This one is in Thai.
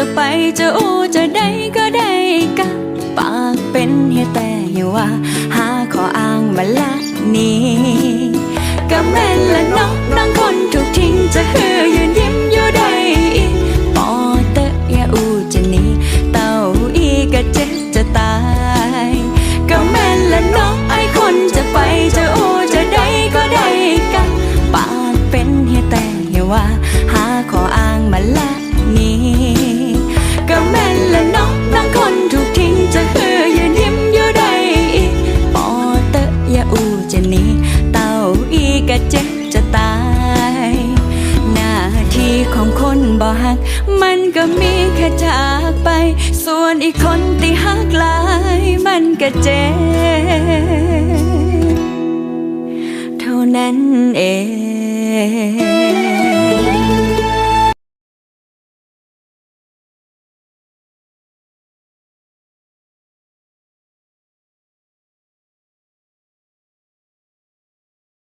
จะไปจะอู้จะได้ก็ได้กะปากเป็นเฮียแต่เฮียว่า หาขออ้างมาละนี่ก็แม่นละน้องน้องคนถูกทิ้งจะเฮือยืนยิ้มอยู่ได้อีกปอเตะอย่าอูจะหนีเต้าอีก็เจ็บจะตายก็แม่นละน้องไอคนจะไปจะอู้จะได้ก็ได้กะปากเป็นเฮียแต่เฮียว่า หาขออ้างมาละนี่ก็แม่น ละเน้องน้องคนถูกทิ้งจะเฮือยืนยิ้มอยู่ได้อีกปอเตะยาอูจะหนีเต้าอีก็เจ็บจะตาย หน้าที่ของคนบ่หัก มันก็มีแค่จากไป ส่วนอีกคนที่หักหลายมันก็เจ็บเท่านั้นเอง